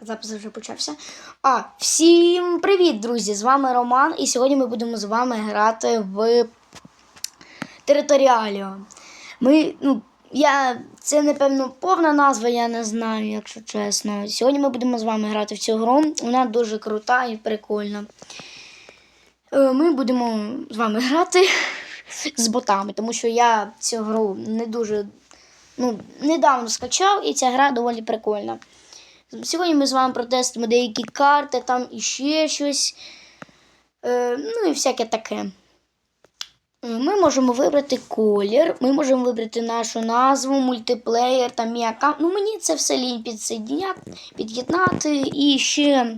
Запис вже почався. А, всім привіт, друзі! З вами Роман, і сьогодні ми будемо з вами грати в Територіаліо. Ми, ну, я, це, напевно, повна назва, я не знаю, якщо чесно. Сьогодні ми будемо з вами грати в цю гру. Вона дуже крута і прикольна. Е, Ми будемо з вами грати з ботами, тому що я цю гру не дуже ну, недавно скачав, і ця гра доволі прикольна. Сьогодні ми з вами протестимо деякі карти, там і ще щось. Е, ну і всяке таке. Е, Ми можемо вибрати колір, ми можемо вибрати нашу назву, мультиплеєр, там мій. Ну мені це все лінь під'єднати і ще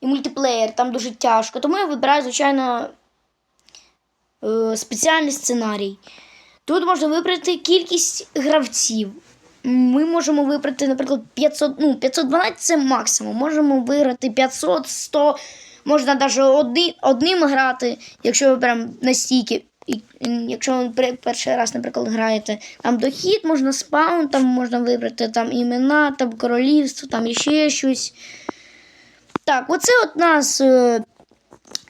і мультиплеєр, там дуже тяжко. Тому я вибираю, звичайно, е, спеціальний сценарій. Тут можна вибрати кількість гравців. Ми можемо вибрати, наприклад, 500, ну, 512 це максимум. Можемо виграти 500, 100, можна навіть одни, одним грати, якщо ви прям настільки. І якщо ви перший раз, наприклад, граєте, там дохід, можна спаун, там можна вибрати там імена, там королівство, там іще щось. Так, оце от нас. Е,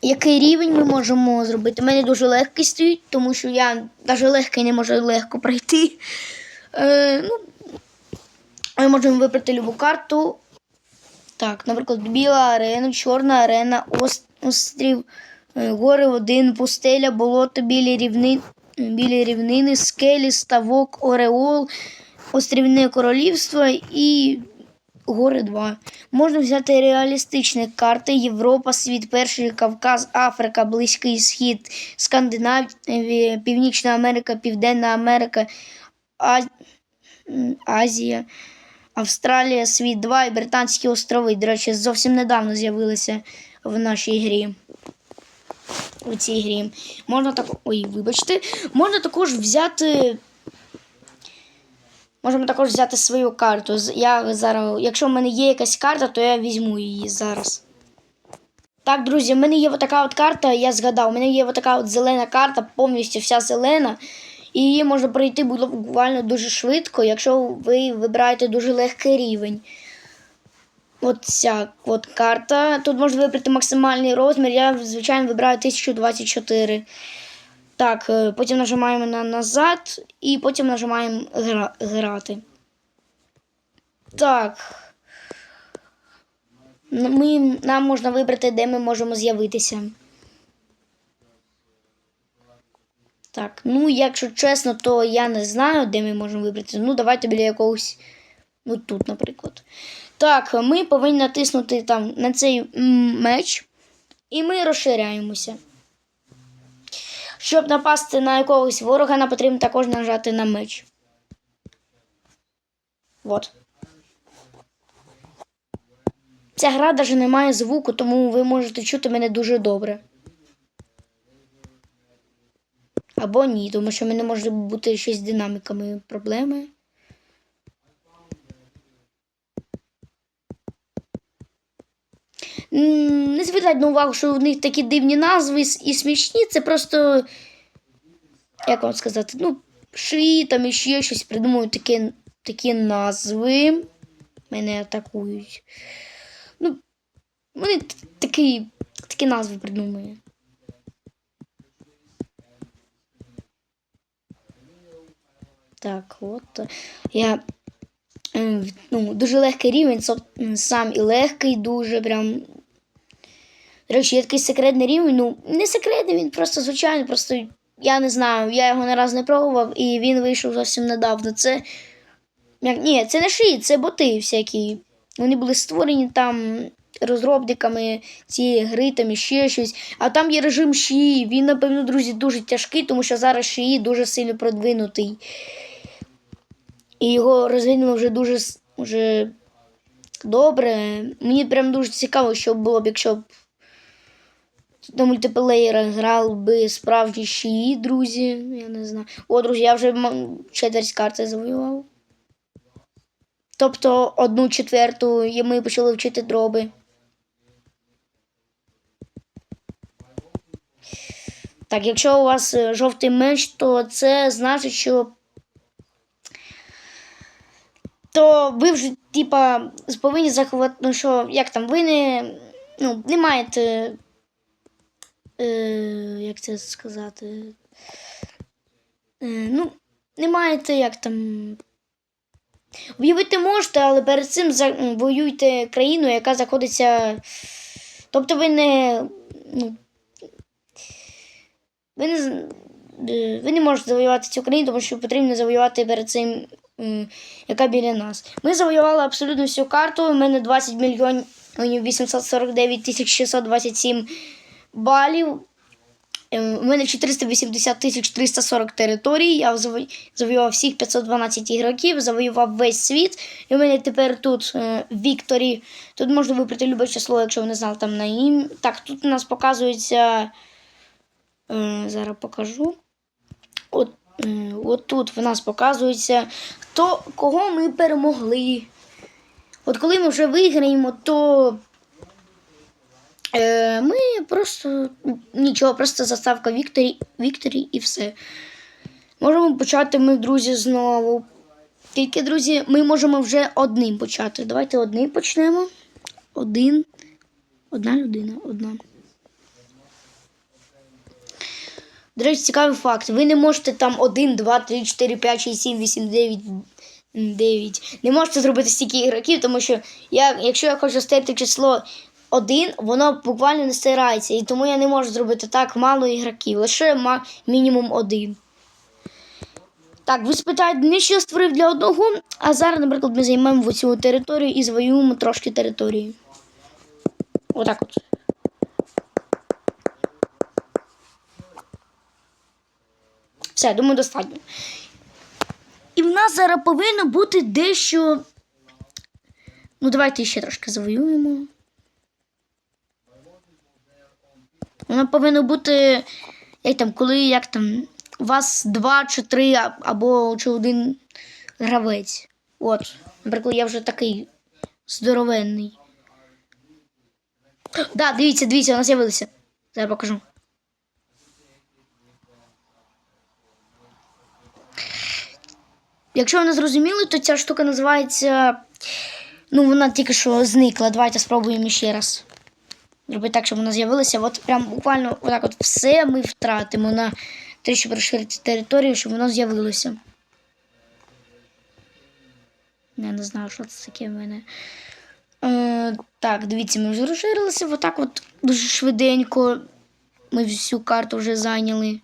який рівень ми можемо зробити? У мене дуже легкий стоїть, тому що я навіть легкий не можу легко пройти. Е, ну, ми можемо вибрати любу карту. Так, наприклад, біла арена, чорна арена, острів, е, гори один, пустеля, болото, білі рівнини, білі рівнини, скелі, ставок, ореол, острівне королівство і гори 2. Можна взяти реалістичні карти: Європа, світ перший, Кавказ, Африка, Близький Схід, Скандинавія, Північна Америка, Південна Америка, Азія. Австралія, Світ 2 і Британські острови. До речі, зовсім недавно з'явилися в нашій грі. У цій грі. Можна так. Ой, вибачте. Можна також взяти. Можемо також взяти свою карту. Я зараз, якщо в мене є якась карта, то я візьму її зараз. Так, друзі, в мене є отака от карта, я згадав, у мене є отака от зелена карта, повністю вся зелена. І її можна пройти було буквально дуже швидко, якщо ви вибираєте дуже легкий рівень. От ця от карта. Тут можна вибрати максимальний розмір. Я, звичайно, вибираю 1024. Так, е, потім нажимаємо на назад і потім нажимаємо гра- грати. Так. Ми, нам можна вибрати, де ми можемо з'явитися. Так, ну, якщо чесно, то я не знаю, де ми можемо вибрати. Ну, давайте біля якогось. Ну, тут, наприклад. Так, ми повинні натиснути там на цей меч, і ми розширяємося. Щоб напасти на якогось ворога, нам потрібно також нажати на меч. От. Ця гра навіть не має звуку, тому ви можете чути мене дуже добре. Або ні, тому що в мене може бути щось з динаміками проблеми. Не звертайте на увагу, що в них такі дивні назви і смішні. Це просто, як вам сказати, ну, шиї там і ще щось придумують такі, такі назви. Мене атакують. Ну, вони такі, такі назви придумують. Так, от. Я е, ну, дуже легкий рівень, сам і легкий, дуже прям. До речі, є такий секретний рівень. Ну, не секретний, він просто звичайний, просто я не знаю, я його не раз не пробував, і він вийшов зовсім недавно. Це. Як, ні, це не шиї, це боти всякі. Вони були створені там розробниками цієї гри, там і ще щось. А там є режим шиї. Він, напевно, друзі, дуже тяжкий, тому що зараз шиї дуже сильно продвинутий. І його розвинули вже дуже вже добре. Мені прям дуже цікаво, що було б, якщо б на мультиплеєрах грав би справжні шиї, друзі. Я не знаю. О, друзі, я вже четверть карти завоював. Тобто одну четверту і ми почали вчити дроби. Так, якщо у вас е, жовтий меч, то це значить, що то ви вже, типа, повинні заховати, ну що, як там, ви не, ну, не маєте. Е, як це сказати? Е, ну, не маєте як там. Уявити можете, але перед цим воюйте країну, яка знаходиться. Тобто ви не. Ну, ви не, е, ви не можете завоювати цю країну, тому що потрібно завоювати перед цим, яка біля нас. Ми завоювали абсолютно всю карту. У мене 20 мільйонів 849 тисяч 627 балів. Е, У мене 480 тисяч 340 територій. Я завоював всіх 512 ігроків, завоював весь світ. І у мене тепер тут е, Вікторі. Тут можна вибрати любе число, якщо ви не знали там на ім. Так, тут у нас показується. Е, зараз покажу. От, от тут в нас показується, хто, кого ми перемогли. От коли ми вже виграємо, то Е, ми просто нічого, просто заставка Вікторі, Вікторі і все. Можемо почати ми, друзі, знову. Тільки, друзі, ми можемо вже одним почати. Давайте одним почнемо. Один. Одна людина, одна. До речі, цікавий факт. Ви не можете там 1, 2, 3, 4, 5, 6, 7, 8, 9, 9. Не можете зробити стільки ігроків, тому що я, якщо я хочу стерти число 1, воно буквально не стирається. І тому я не можу зробити так мало ігроків. Лише мінімум один. Так, ви спитаєте, не що я створив для одного, а зараз, наприклад, ми займемо цю територію і завоюємо трошки території. Отак от. Все, думаю, достатньо. І в нас зараз повинно бути дещо. Ну, давайте ще трошки завоюємо. Воно повинно бути. Як там, коли як там, у вас два чи три або чи один гравець. От. Наприклад, я вже такий здоровенний. Да, дивіться, дивіться, у нас з'явилися. Зараз покажу. Якщо ви не зрозуміли, то ця штука називається. Ну, вона тільки що зникла. Давайте спробуємо ще раз. Зробити так, щоб вона з'явилася. От прям буквально отак от все ми втратимо на те, щоб розширити територію, щоб воно з'явилося. Я не знаю, що це таке в мене. Е, так, дивіться, ми вже розширилися. Отак от дуже швиденько. Ми всю карту вже зайняли.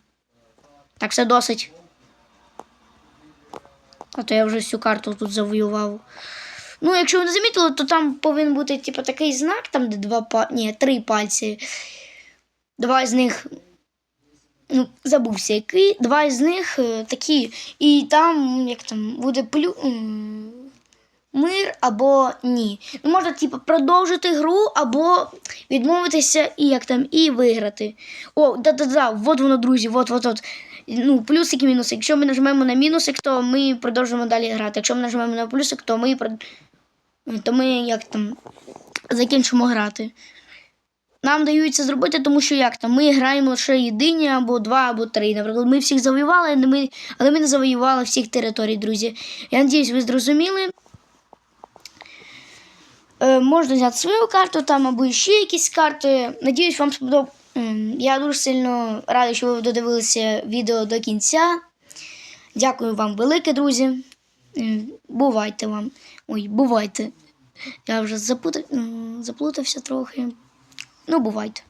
Так, все досить. А то я вже всю карту тут завоював. Ну, якщо ви не замітили, то там повинен бути типу, такий знак, там, де два па... Ні, три пальці. Два з них. Ну, забувся який. Два з них е, такі. І там, як там, буде плю. Мир або ні. Ну, можна, типу, продовжити гру або відмовитися і як там, і виграти. О, да-да-да, от воно, друзі, от, от, от. Ну, плюсик і мінусик. Якщо ми нажмемо на мінусик, то ми продовжимо далі грати. Якщо ми нажмемо на плюсик, то ми то ми як там закінчимо грати. Нам дають це зробити, тому що як там, ми граємо лише єдині або два, або три. Наприклад, ми всіх завоювали, але ми, але ми не завоювали всіх територій, друзі. Я надіюсь, ви зрозуміли. Е, можна взяти свою карту там або ще якісь карти. Надіюсь, вам сподобалося. Я дуже сильно радий, що ви додивилися відео до кінця. Дякую вам велике, друзі. Бувайте вам. Ой, бувайте. Я вже запута... заплутався трохи. Ну, бувайте.